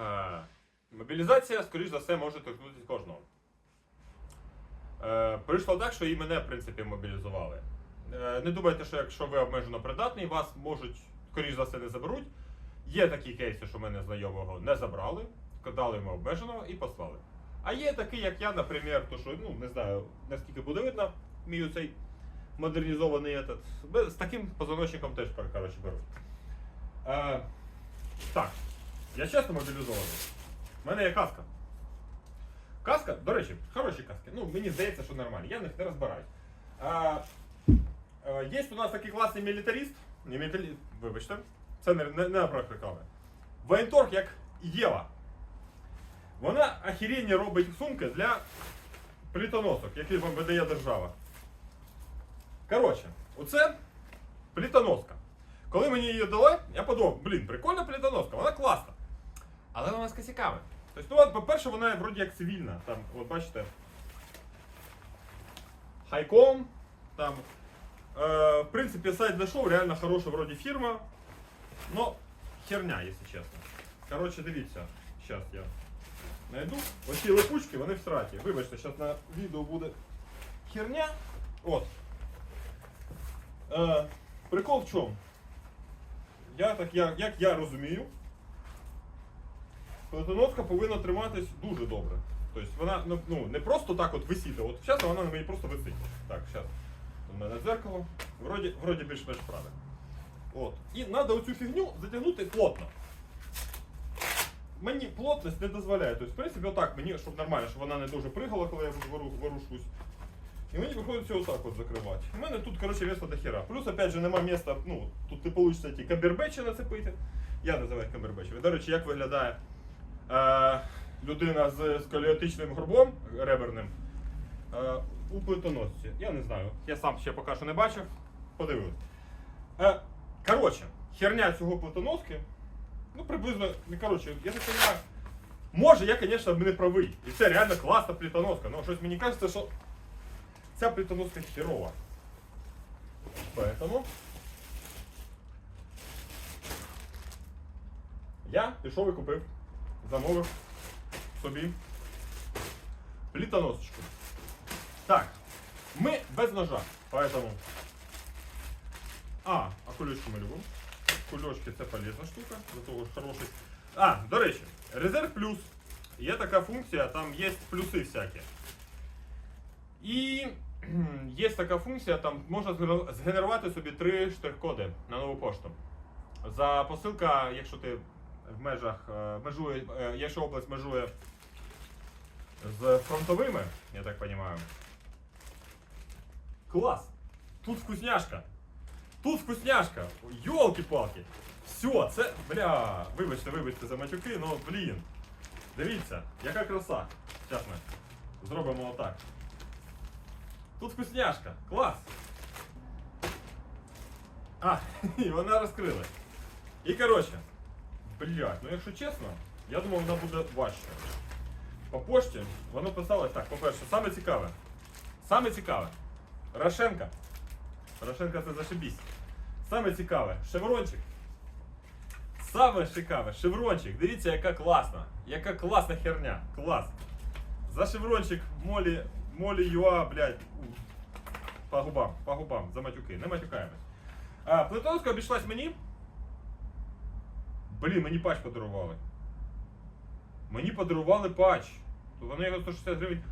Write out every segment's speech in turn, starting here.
Е, Мобілізація, скоріш за все, може торкнутися кожного. Е, Прийшло так, що і мене, в принципі, мобілізували. Е, Не думайте, що якщо ви обмежено придатний, вас можуть, скоріш за все, не заберуть. Є такі кейси, що мене знайомого не забрали, дали йому обмеженого і послали. А є такі, як я, наприклад, то що, ну, не знаю, наскільки буде видно, мій оцей модернізований этот. З таким позвоночником теж коротше, беруть. Е, так, я чесно мобілізований. У мене є каска. Каска, до речі, хороші каски. Ну, мені здається, що нормальні. Я в них не розбираюсь. А, е, є у нас такий класний мілітаріст. Не мілітаріст, вибачте. Це не, не, не про реклами. Воєнторг як Єва. Вона охеренні робить сумки для плітоносок, які вам видає держава. Коротше, оце плітоноска. Коли мені її дали, я подумав, блін, прикольна плітоноска, вона класна. Але вона з косяками. Тобто, ну, по-перше, вона вроді як цивільна. Там, от бачите. Хайком. Там. Е, в принципі, сайт зайшов, реально хороша вроді фірма. Но херня, якщо чесно. Коротше, дивіться. Зараз я знайду. Оці липучки, вони в сраті. Вибачте, зараз на відео буде херня. От. Е, прикол в чому? Я так, я, як я розумію, плитоноска повинна триматись дуже добре. Тобто вона ну, ну, не просто так от висіти. От зараз вона на мені просто висить. Так, зараз. У мене дзеркало. Вроді, вроді більш-менш правильно. От. І треба оцю фігню затягнути плотно. Мені плотність не дозволяє. Тобто, в принципі, отак мені, щоб нормально, щоб вона не дуже пригала, коли я ворушусь. І мені приходиться отак от закривати. У мене тут, коротше, веса до хера. Плюс, опять же, нема міста, ну, тут не вийде ті камбербечі нацепити. Я називаю їх камбербечами. До речі, як виглядає людина з сколіотичним горбом реберним е, у плитоносці? Я не знаю. Я сам ще поки що не бачив. Подивимось. Е, коротше, херня цього плитоноски, ну, приблизно, не коротше, я так розумію, може, я, звісно, не правий. І це реально класна плитоноска. Ну, щось мені кажеться, що ця плитоноска херова. Поэтому я пішов і купив, замовив собі плитоносочку. Так, ми без ножа, поэтому... А, а кульочки ми любимо. Кульочки це полезна штука, до того хороший. А, до речі, резерв плюс. Є така функція, там є плюси всякі. І є така функція, там можна згенерувати собі три штрих-коди на нову пошту. За посилка, якщо ти в межах е, межує, е, якщо область межує з фронтовими, я так розумію. Клас! Тут вкусняшка! Тут вкусняшка! Йолки-палки! Все, це. Бля, вибачте, вибачте за матюки, ну блін. Дивіться, яка краса. Зараз ми зробимо отак. Тут вкусняшка. Клас. А, і вона розкрилась. І коротше, блядь, ну якщо чесно, я думав, вона буде важче. По пошті воно писалось так, по-перше, саме цікаве. Саме цікаве. Рошенка. Рошенка це зашибісь. Саме цікаве. Шеврончик. Саме цікаве, шеврончик. Дивіться, яка класна. Яка класна херня. Клас. За шеврончик молі, молі юа, блядь. По губам, по губам, за матюки. Не матюкаємось. Плитонська обійшлась мені. Блін, мені патч подарували. Мені подарували патч. То вони його 160 гривень.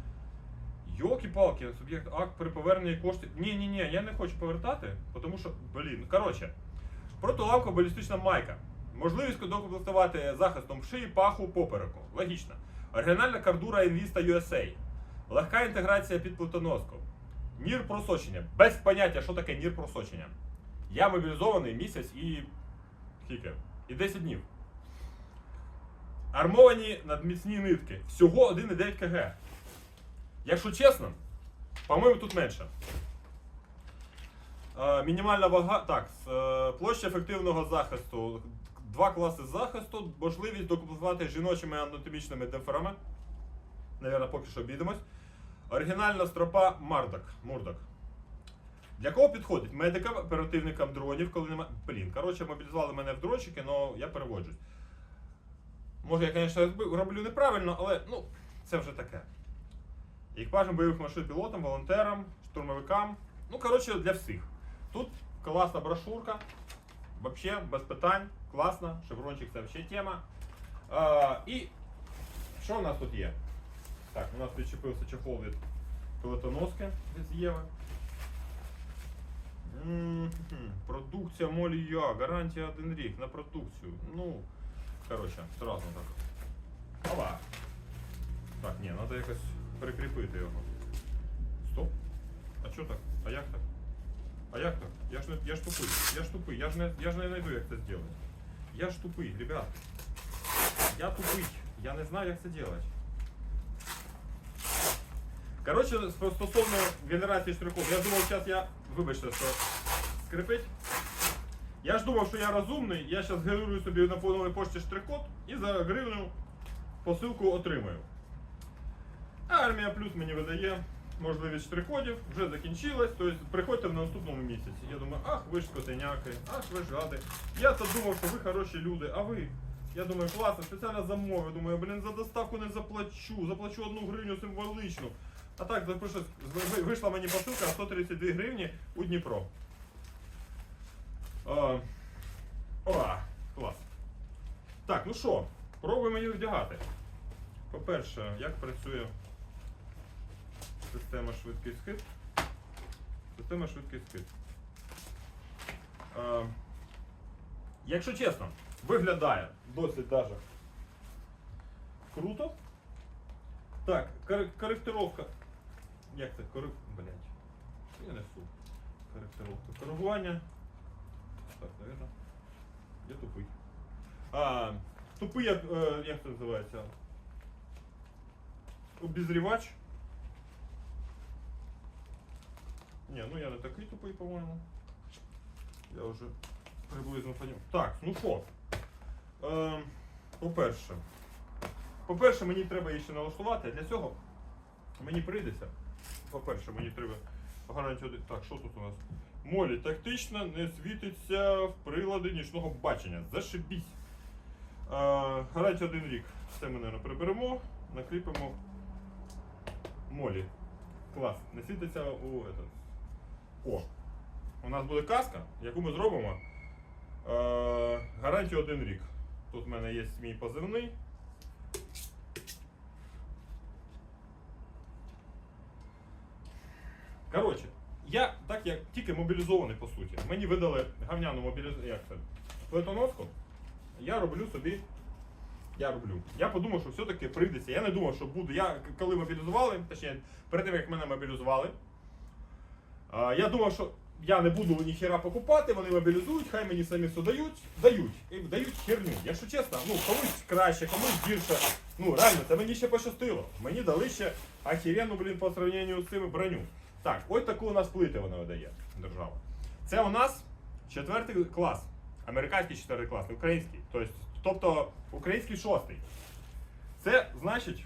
Йолки-палки, суб'єкт акт при поверненні коштів. Ні, ні, ні, я не хочу повертати, тому що, блін, коротше, протиламко балістична майка. Можливість докомплектувати захистом шиї, паху, попереку. Логічно. Оригінальна кардура Invista USA. Легка інтеграція під плитоноску. Нір просочення. Без поняття, що таке нір просочення. Я мобілізований місяць і. Скільки? І 10 днів. Армовані надміцні нитки. Всього 1,9 кг. Якщо чесно, по-моєму, тут менше. Е, мінімальна вага. Так, е, площа ефективного захисту. Два класи захисту, можливість докомплектувати жіночими анатомічними демпферами. Навірно, поки що обійдемось. Оригінальна стропа Мардак. Мурдак. Для кого підходить? Медикам, оперативникам дронів, коли немає. Блін, коротше, мобілізували мене в дрончики, але я переводжусь. Може, я, звісно, роблю неправильно, але ну, це вже таке. Екіпажам бойових машин, пілотам, волонтерам, штурмовикам. Ну, коротше, для всіх. Тут класна брошурка. Вообще, без питань, класно. Шеврончик це взагалі тема. А, і що у нас тут є? Так, у нас відчепився чехол від пилотоноски від Єви. М, хм, Продукція Молія, гарантія один рік на продукцію. Ну, коротше, сразу так. Ова. Так, ні, треба якось прикріпити його. Стоп. А що так? А як так? А як так? Я ж не я ж тупий. Я ж тупий. Я ж не я ж не знайду, як це зробити. Я ж тупий, ребят. Я тупий. Я не знаю, як це робити. Коротше, стосовно генерації штрихов, я думав, зараз я. Вибачте, що скрипить. Я ж думав, що я розумний, я зараз генерую собі на новій пошті штрих-код і за гривню посилку отримаю. А армія плюс мені видає можливість штрих-кодів, вже закінчилась, тобто приходьте в наступному місяці. Я думаю, ах, ви ж котеняки, ах, ви ж гади. Я то думав, що ви хороші люди, а ви. Я думаю, класно, спеціально замовив. Думаю, блін, за доставку не заплачу, заплачу одну гривню символичну. А так, запишу, вийшла мені посилка 132 гривні у Дніпро. А, О, клас. Так, ну що, пробуємо їх вдягати. По-перше, як працює система швидкий схід? Система швидкий. А, якщо чесно, виглядає досить даже круто. Так, кор- коректировка. Як це? Кори... Блять. Я несу. Коректировка. Коригування. Так, наверное. Я тупий. А, тупий, як, е, як це називається? Обізрівач. Ні, ну я не такий тупий, по-моєму. Я вже приблизно поняв. Так, ну що? Е, по-перше. По-перше, мені треба її ще налаштувати. Для цього мені прийдеться. По-перше, мені треба гарантію. Так, що тут у нас? Молі тактично не світиться в прилади нічного бачення. Зашибісь. А, гарантія один рік. Це ми, наверное, приберемо, накріпимо. Молі. Клас. Не світиться у этот. О. У нас буде каска, яку ми зробимо. Е, гарантію один рік. Тут в мене є мій позивний. Коротше, я так як тільки мобілізований по суті. Мені видали гавняну це? Плетоноску. Я роблю собі. Я роблю. Я подумав, що все-таки прийдеться. Я не думав, що буду. Я коли мобілізували, точніше, перед тим як мене мобілізували, я думав, що я не буду ніхіра покупати, вони мобілізують, хай мені самі все дають, дають. І дають херню. Якщо чесно, ну комусь краще, комусь гірше. Ну реально, це мені ще пощастило. Мені дали ще охеренну, блін, по сравненню з цими броню. Так, ось таку у нас плити вона видає держава. Це у нас четвертий клас. Американський четвертий клас, український. Тобто, тобто український шостий. Це значить,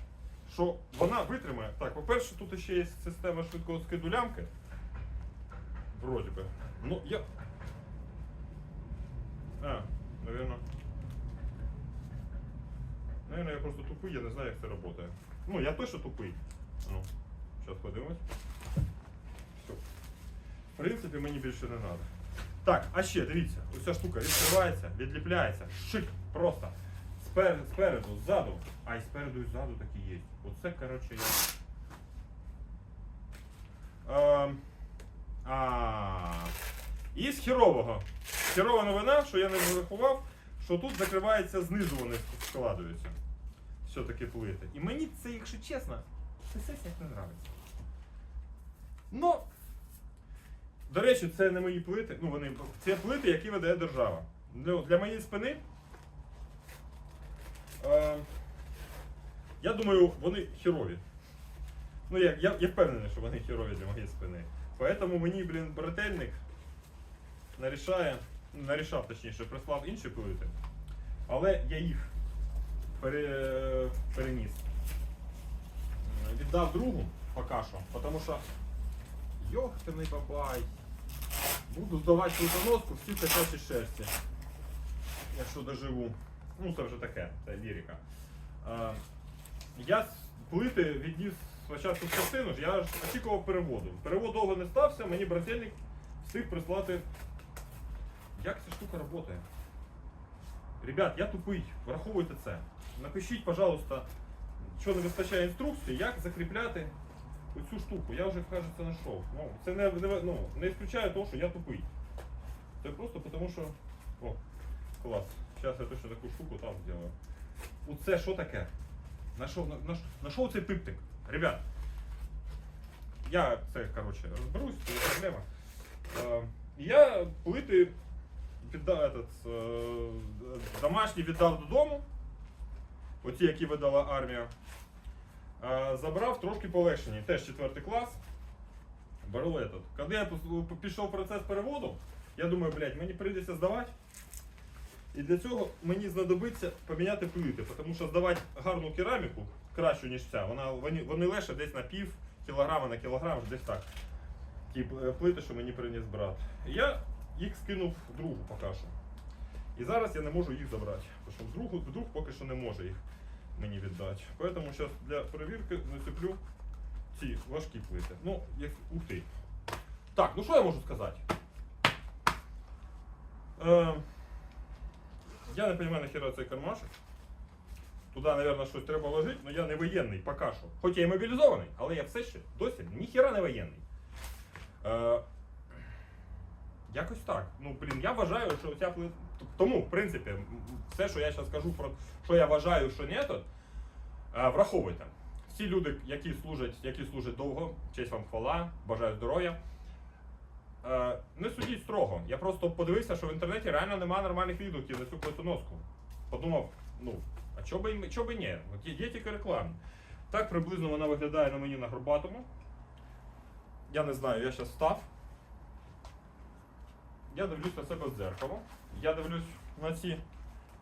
що вона витримає. Так, по-перше, тут ще є система швидкого скиду лямки. Вроді би. Ну, я. А, наверное. Наверное, я просто тупий, я не знаю, як це працює. Ну, я точно тупий. Ну, зараз подивимось. Принципі, мені більше не треба. Так, а ще дивіться, ця штука відкривається, відліпляється. Шик, просто. Спер, спереду, ззаду. А і спереду і ззаду такі є. Оце, коротше, я. Ем, а, і з хірового. Хірова новина, що я не врахував, що тут закривається знизу вони складуються. Все-таки плити. І мені це, якщо чесно, це все як не подобається. Ну, до речі, це не мої плити. Ну, вони це плити, які видає держава. Для, для моєї спини. Е, я думаю, вони хірові. Ну, я, я, я впевнений, що вони хірові для моєї спини. Поэтому мені, блін, брательник нарішає, нарішав, точніше, прислав інші плити. Але я їх пере, переніс. Віддав другу поки що, тому що йохтений бабай. Буду здавати плитоноску всі качачі шерсті. Якщо доживу. Ну, це вже таке, це лірика. Е, я плити відніс спочатку в частину, я ж очікував переводу. Перевод довго не стався, мені брательник встиг прислати. Як ця штука працює? Ребят, я тупий, враховуйте це. Напишіть, пожалуйста, що не вистачає інструкції, як закріпляти оцю штуку. Я вже, кажеться, знайшов. Ну, це не, не, ну, не ісключає того, що я тупий. Це просто тому, що. О, клас. Зараз я точно таку штуку там зроблю. Оце що таке? Нашов, на, на, на цей пиптик? Ребят, я це, коротше, розберусь, це проблема. Е, я плити віддав, этот, е, домашні віддав додому. Оті, які видала армія. Забрав трошки полегшені, теж четвертий клас. Беру этот. Коли я пішов процес переводу, я думаю, блядь, мені прийдеться здавати. І для цього мені знадобиться поміняти плити, тому що здавати гарну кераміку, кращу, ніж ця, вона, вони, вони лише десь на пів кілограма на кілограм, десь так. Ті е, плити, що мені приніс брат. Я їх скинув другу поки що. І зараз я не можу їх забрати. Тому що друг, друг поки що не може їх мені віддати. Тому зараз для перевірки нацеплю ці важкі плити. Ну, як ух ти. Так, ну що я можу сказати? Е, я не розумію, нахера цей кармашек. Туди, мабуть, щось треба ложити, але я не воєнний поки що. Хоч я і мобілізований, але я все ще досі ніхіра не воєнний. Е, якось так. Ну, блін, я вважаю, що ця плита. Тому, в принципі, все, що я зараз скажу про що я вважаю, що ні, то е, враховуйте. Всі люди, які служать, які служать довго, честь вам хвала, бажаю здоров'я. Е, не судіть строго. Я просто подивився, що в інтернеті реально немає нормальних відгуків на цю плитоноску. Подумав, ну, а чого би, чого би ні? Є, тільки рекламні. Так приблизно вона виглядає на мені на Горбатому. Я не знаю, я зараз став. Я дивлюсь на себе в дзеркало. Я дивлюсь на ці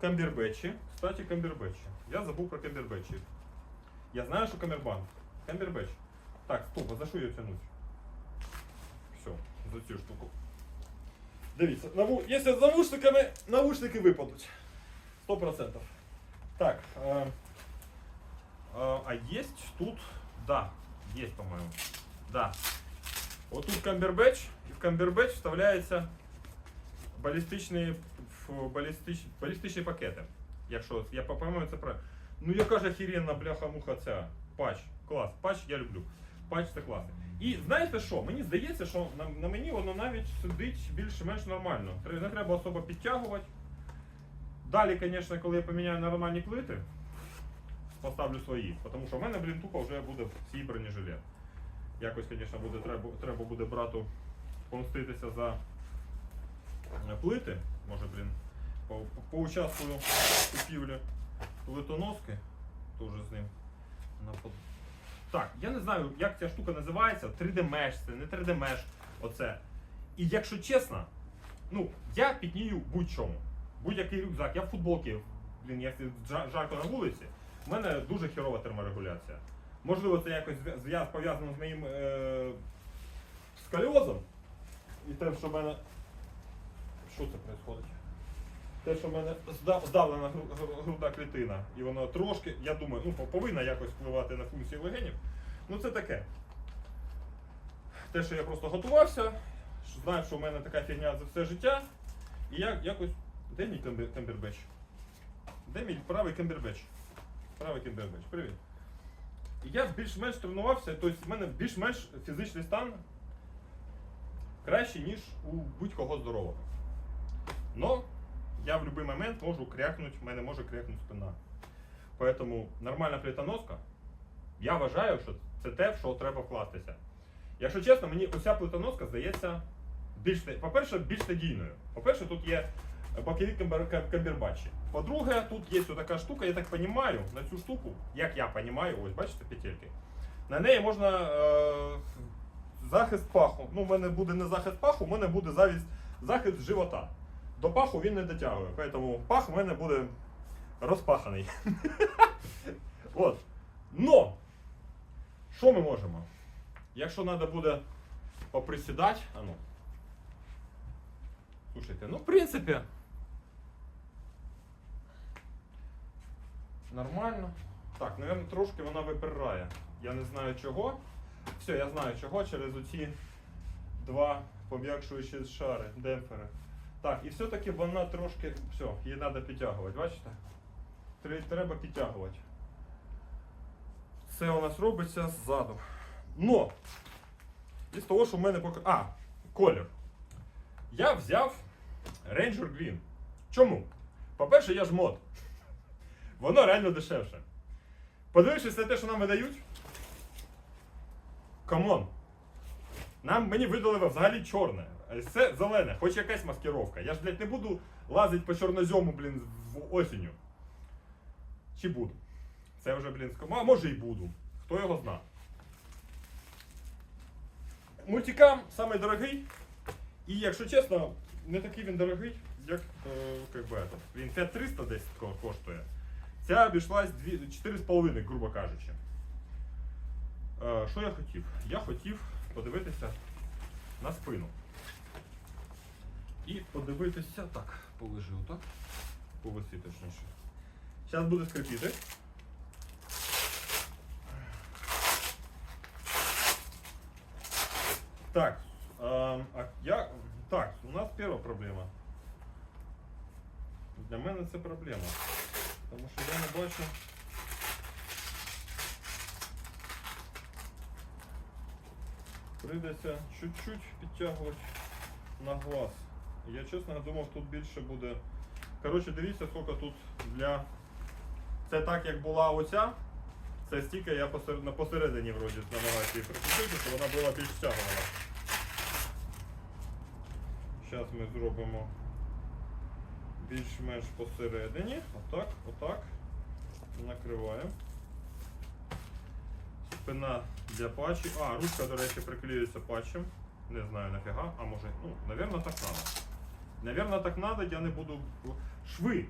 камбірбечі. Кстати, камбірбечі. Я забув про камбірбечі. Я знаю, що камербанд. Камбербеч. Так, стоп, а за що я тянуть? Все, за цю штуку. Дивіться, наву... якщо з навушниками, навушники випадуть. 100%. Так. Е... Е... А есть тут? Да, есть, по-моему. Да. Вот тут камбербеч, и в камбербеч вставляється балістичні, балістич, балістичні пакети. Якщо я по- по-моєму це правильно. Ну яка ж охеренна бляха-муха ця патч. Клас. Патч я люблю. Патч це класний. І знаєте що? Мені здається, що на, на мені воно навіть сидить більш-менш нормально. Не треба особо підтягувати. Далі, звісно, коли я поміняю нормальні плити, поставлю свої. Тому що в мене, блін, тупо вже буде свій бронежилет. Якось, звісно, треба, треба буде брату помститися за плити. Може, блін, по, по, поучаствую в купівлі плитоноски. Теж з ним. Так, я не знаю, як ця штука називається. 3D Mesh, це не 3D Mesh. Оце. І якщо чесно, ну, я піднію будь-чому. Будь-який рюкзак. Я в футболці, блін, жа- жарко на вулиці, у мене дуже херова терморегуляція. Можливо, це якось пов'язано з моїм е- сколіозом. І те, що в мене. Що це відбувається? Те, що в мене здавлена гру- гру- грудна клітина, і воно трошки, я думаю, ну, повинна якось впливати на функції легенів. Ну це таке. Те, що я просто готувався, знаю, що в мене така фігня за все життя. І я якось. Де мій камбербеч? Де мій правий камбербеч? Правий камбербеч, привіт. І я більш-менш тренувався, тобто в мене більш-менш фізичний стан кращий, ніж у будь-кого здорового. Но я в будь-який момент можу крякнути, в мене може крякнути спина. Поэтому нормальна плитоноска, я вважаю, що це те, в що треба вкластися. Якщо чесно, мені оця плитоноска здається більш, по-перше, більш надійною. По-перше, тут є бокові камбер- камбербачі. По-друге, тут є така штука, я так розумію, на цю штуку, як я розумію, ось бачите петельки, на неї можна е, захист паху. Ну, в мене буде не захист паху, в мене буде завість, захист живота. До паху він не дотягує, тому пах в мене буде розпаханий. От. Но, що ми можемо? Якщо треба буде поприсідати, а ну. Слушайте, ну в принципі. нормально. Так, мабуть, трошки вона випирає. Я не знаю чого. Все, я знаю чого через оці два пом'якшуючі шари, демпфери. Так, і все-таки вона трошки. Все, її треба підтягувати, бачите? Треба підтягувати. Це у нас робиться ззаду. Но! Із того, що в мене поки. А, колір. Я взяв Ranger Green. Чому? По-перше, я ж мод. Воно реально дешевше. Подивившись на те, що нам видають. Камон. Нам мені видали взагалі чорне. А Це зелене, хоч якась маскировка. Я ж, блядь, не буду лазити по чорнозьому, блін, в осінню. Чи буду? Це вже, блін, а може і буду. Хто його зна. Мультикам самий дорогий. І якщо чесно, не такий він дорогий, як, е, би, він 5300 десь коштує. Ця обійшлась 4,5, грубо кажучи. Е, що я хотів? Я хотів подивитися на спину. І подивитися. Так, положи отак. Повиси точніше. Зараз буде скрипіти. Так, а, а я. Так, у нас перша проблема. Для мене це проблема. Тому що я не бачу. Прийдеться чуть-чуть підтягувати на глаз. Я чесно думав, тут більше буде. Коротше, дивіться, скільки тут для. Це так, як була оця. Це стільки я посер... посередині вроді намагаюся її прикрутити, щоб вона була більш стягувана. Зараз ми зробимо більш-менш посередині. Отак, отак. Накриваємо. Спина для патчів. А, ручка, до речі, приклеюється патчем. Не знаю нафіга. А може, ну, навірно, так надо. Навірно, так надо, я не буду. Шви.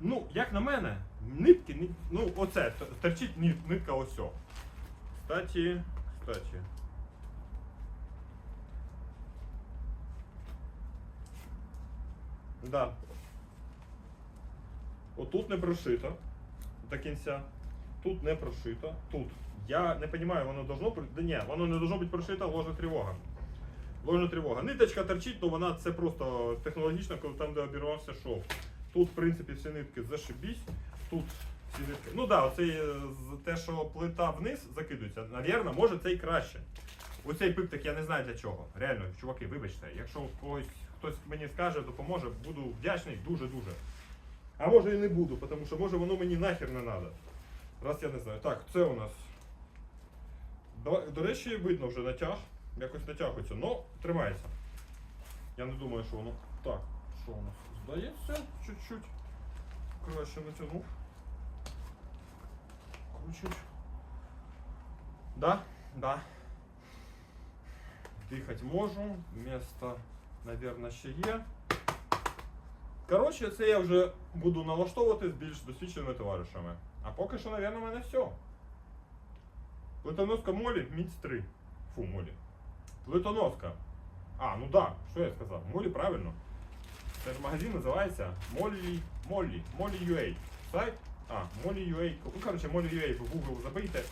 Ну, як на мене, нитки, ні- ну, оце, торчить ні- нитка ось. Кстати, кстати. Да. Отут не прошито до кінця. Тут не прошито. Тут. Я не розумію, воно должно Да ні, воно не должно бути прошито, ложна тривога. Ложна тривога. Ниточка торчить, але вона це просто технологічно, коли там, де обірвався шов. Тут, в принципі, всі нитки зашибісь. Тут всі нитки. Ну так, да, оцей е, те, що плита вниз закидується, навірно, може це і краще. Оцей пиптик я не знаю для чого. Реально, чуваки, вибачте, якщо когось хтось мені скаже, допоможе, буду вдячний дуже-дуже. А може і не буду, тому що може воно мені нахер не треба. Раз я не знаю. Так, це у нас. До, до речі, видно вже натяг. Якось натягується, але тримається. Я не думаю, що воно. Так, що у нас? Здається, чуть-чуть краще натягнув. Чуть. Да, да. Дихати можу. Місто, мабуть, ще є. Коротше, це я вже буду налаштовувати з більш досвідченими товаришами. А поки що, мабуть, у мене все. Плитоноска Молі міць 3. Фу, Молі. Плитоноска. А, ну да, що я сказав? Молі правильно. Це ж магазин називається Молі Молі. Молі UA. Сайт? А, Молі UA. Ну, коротше, Молі UA в Google забийте.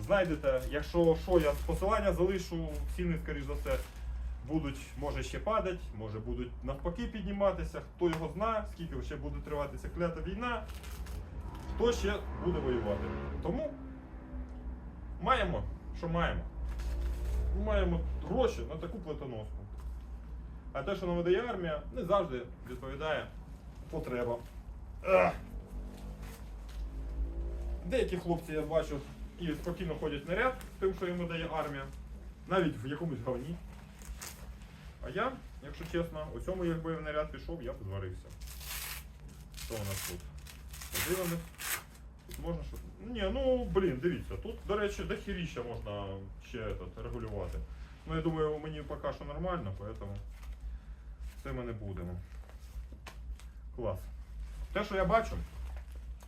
Знайдете, якщо що, я посилання залишу, ціни, скоріш за все, будуть, може ще падати, може будуть навпаки підніматися, хто його знає, скільки ще буде триватися клята війна, хто ще буде воювати. Тому маємо, що маємо. Маємо гроші на таку плитоноску. А те, що нам видає армія, не завжди відповідає потребам. Деякі хлопці, я бачу, і спокійно ходять наряд з тим, що йому дає армія, навіть в якомусь говні. А я, якщо чесно, у цьому, якби в наряд пішов, я б зварився. Що у нас тут? Подивимось. Можна що. Ні, ну блін, дивіться, тут, до речі, до хіріща можна ще этот, регулювати. Ну, я думаю, мені поки що нормально, поэтому це ми не будемо. Клас. Те, що я бачу,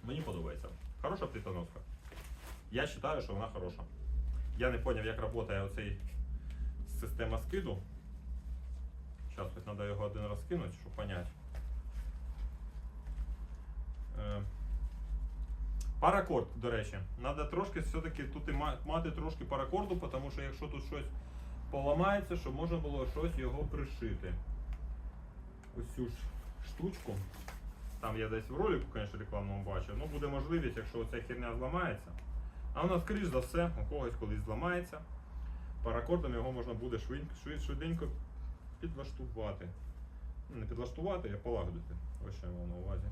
мені подобається. Хороша плітоноска. Я вважаю, що вона хороша. Я не зрозумів, як працює оцей система скиду. Зараз треба його один раз скинути, щоб понять. Паракорд, до речі. Треба трошки все-таки тут і мати трошки паракорду, тому що якщо тут щось поламається, щоб можна було щось його пришити. Ось цю ж штучку. Там я десь в ролику, звісно, рекламному бачив. Ну буде можливість, якщо ця херня зламається. А нас, скоріш за все, у когось колись зламається. Паракордом його можна буде швиденько, підлаштувати. Ну, Не підлаштувати, а полагодити. Ось що я мав на увазі.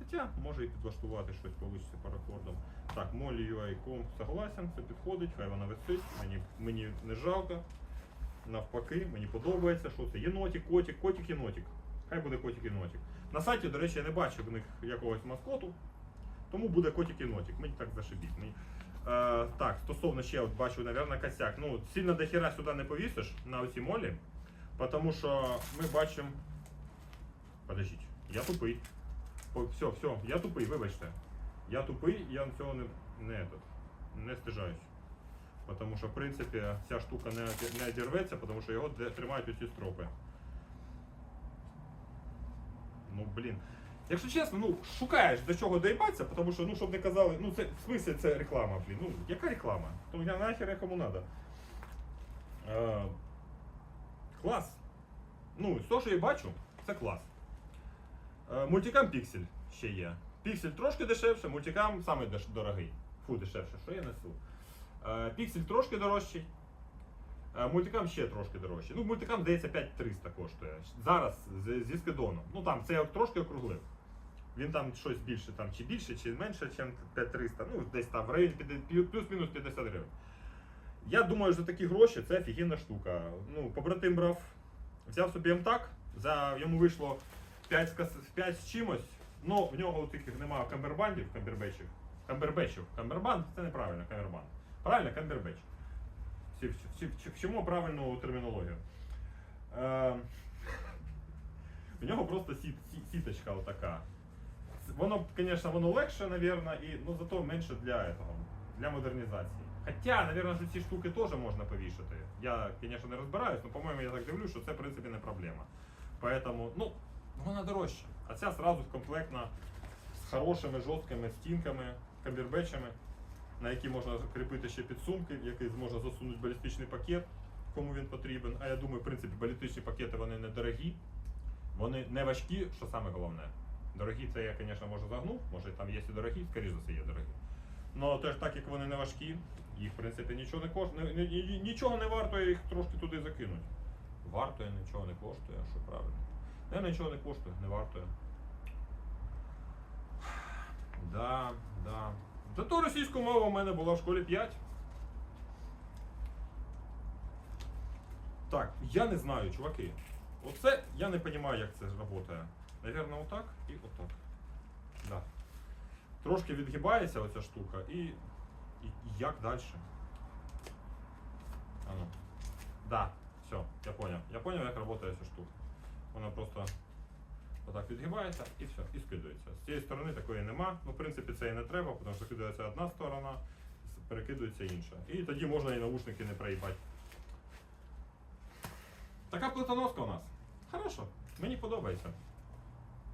Хоча може і підлаштувати щось вийде паракордом. Так, Molly UI.com согласен, це підходить, хай вона висить, мені, мені не жалко. Навпаки, мені подобається, що це єнотик, котик, котик, єнотик. Хай буде котик єнотик. На сайті, до речі, я не бачив в них якогось маскоту, тому буде котик єнотик. Мені так зашибіть. Мені. Е, так, стосовно ще от бачу, мабуть, косяк. Ну, сильно до хіра сюди не повісиш на оці молі, тому що ми бачимо. Подождіть, я тупий. Все, все, я тупий, вибачте. Я тупий, я цього не, не, этот, не стижаюсь. Тому що, в принципі, ця штука не, не одірветься, тому що його тримають оці стропи. Ну, блін. Якщо чесно, ну, шукаєш до чого доїбатися, тому що, ну, щоб не казали, ну, це, в смислі це реклама, блін. Ну, яка реклама? То я нахер я кому надо. Е, клас. Ну, того, що я бачу, це клас. Е, Мультикам Pixel ще є. Pixel трошки дешевше, мультикам саме дорогий. Фу, дешевше, що я несу. Е, Pixel трошки дорожчий. Е, Мультикам ще трошки дорожчий. Ну, мультикам, здається, 5300 коштує. Зараз зі скидоном. Ну там це я трошки округлив. Він там щось більше, там, чи більше, чи менше, ніж 5300. Ну, десь там в районі плюс-мінус 50 гривень. Я думаю, що за такі гроші це офігенна штука. Ну, побратим брав, взяв собі МТАК, за, йому вийшло 5 з, 5 з чимось. Ну, в нього таких немає камбербандів, камбербечів. Камбербечів. Камбербанд це неправильно, камбербанд. Правильно, камбербеч. Всі, вчимо правильну термінологію. Е, в нього просто сіт, сі- сіточка отака. Воно, звісно, воно легше, напевно, і ну, зато менше для, этого, для модернізації. Хоча, напевно, ці штуки теж можна повішати. Я, звісно, не розбираюсь, але, по-моєму, я так дивлюсь, що це, в принципі, не проблема. Поэтому, ну, вона дорожча. А ця сразу комплектна з хорошими жорсткими стінками, камбербечами, на які можна кріпити ще підсумки, в які можна засунути балістичний пакет, кому він потрібен. А я думаю, в принципі, балістичні пакети вони недорогі, вони не важкі, що саме головне. Дорогі, це я, звісно, може загнув, може там є і дорогі, скоріш за все є дорогі. Ну, теж так як вони не важкі, їх, в принципі, нічого не коштує. Нічого не варто їх трошки туди закинути. Вартує, нічого не коштує, що правильно. Не, нічого не коштує, не вартує. Да, да. Зато російську мову у мене була в школі 5. Так, я не знаю, чуваки. Оце я не розумію, як це працює. Навірно, отак і отак. Да. Трошки відгибається оця штука і. І, як далі? Ану. Да, все, я понял. Я понял, як працює ця штука. Вона просто отак відгибається і все, і скидується. З цієї сторони такої нема. Ну, в принципі, це і не треба, тому що скидується одна сторона, перекидується інша. І тоді можна і наушники не проїбати. Така плитоноска у нас. Хорошо, мені подобається.